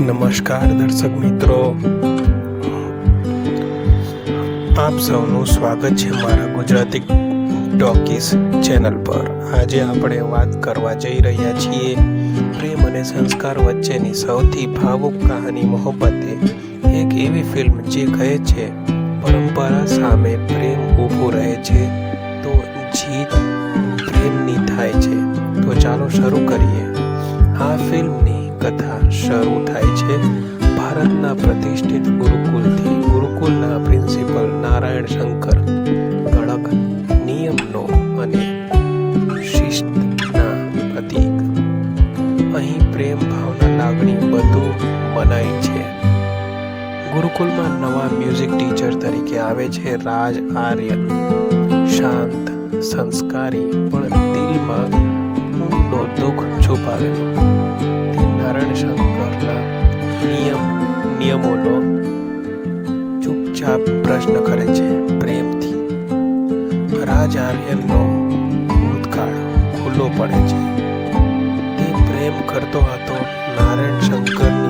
નમસ્કાર દર્શક મિત્રો. આપ સૌનું સ્વાગત છે મારા ગુજરાતી ટોકીસ ચેનલ પર. આજે આપણે વાત કરવા જઈ રહ્યા છીએ પ્રેમ અને સંસ્કાર વચ્ચેની સૌથી ભાવુક કહાની મોહબ્બતે. એક એવી ફિલ્મ જે કહે છે, પરંપરા સામે પ્રેમ ઊભો રહે છે, તો જીત પ્રેમની થાય છે. તો ચાલો શરૂ કરીએ. આ ફિલ્મની કથા શરૂ થાય છે. ભારતના પ્રતિષ્ઠિત ગુરુકુલથી ગુરુકુલના પ્રિન્સિપલ નારાયણ શંકર. કડક નિયમનો અને શિસ્તના પ્રતીક. અહીં પ્રેમ ભાવના લાગણી બધું મનાય છે. ગુરુકુલમાં નવા મ્યુઝિક ટીચર તરીકે આવે છે રાજ આર્ય. શાંત, સંસ્કારી, પણ દિલમાં ઊંડો દુઃખ છુપાવેલો નારાયણ શંકરના નિયમ, નિયમોનો ચૂપચાપ પ્રશ્ન કરે છે. પ્રેમથી રાજ આર્યનનો ભૂતકાળ ખુલ્લો પડે છે. તે પ્રેમ કરતો હતો નારાયણ શંકરની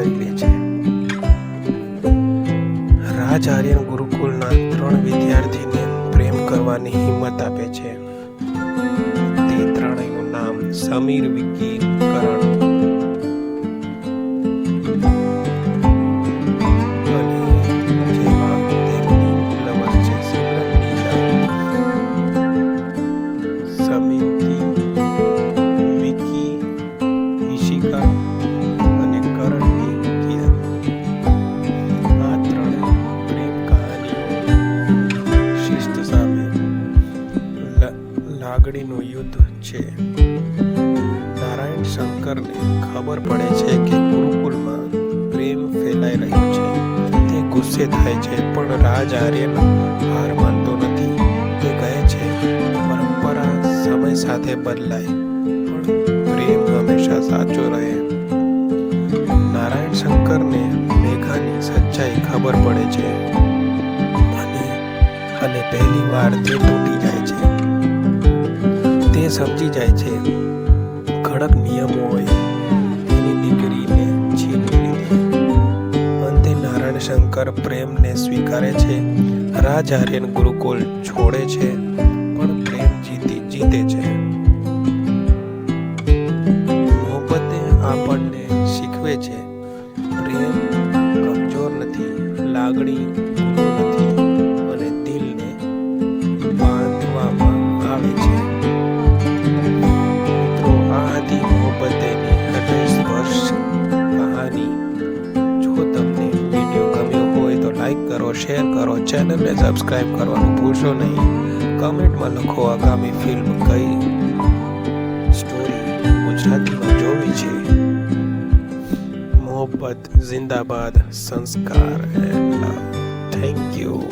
કરી છે. રાજ આર્યન ગુરુકુલના ત્રણ વિદ્યાર્થીને પ્રેમ કરવાની હિંમત આપે છે. તે ત્રણેયનું નામ સમીર વિકી કરણ. સમિતિ વિકી ઈશિકા લાગણીનું યુદ્ધ છે. નારાયણ શંકરને ખબર પડે છે કે ગુરુકુલમાં પ્રેમ ફેલાઈ રહ્યો છે. તે ગુસ્સે થાય છે, પણ રાજ આર્યન હાર માનતો નથી. તે કહે છે, પરંપરા સમય સાથે બદલાય, પણ પ્રેમ હંમેશા સાચો રહે. નારાયણ શંકરને મેઘાની સચ્ચાઈ ખબર પડે છે. અને પહેલી વાર તે તૂટી સમજી જાય છે. કડક નિયમોએ તેની દીકરીને છીનવી લીધી. અંતે નારાયણ શંકર પ્રેમને સ્વીકારે છે. રાજ આર્યન ગુરુકુલ છોડે છે, પણ પ્રેમ જીતી, જીતે છે. મોહબ્બતે આપણને શીખવે છે. પ્રેમ કમજોર નથી, લાગણી નથી, અને દિલને બાંધવામાં આવે છે. શેર કરો ચેનલને સબસ્ક્રાઇબ કરવાનું ભૂલશો નહીં. કમેન્ટમાં લખો આગામી ફિલ્મ કઈ સ્ટોરી ગુજરાતીમાં જોવી છે. મોહબ્બત, જિંદાબાદ, સંસ્કાર એન્ડ થેન્ક યુ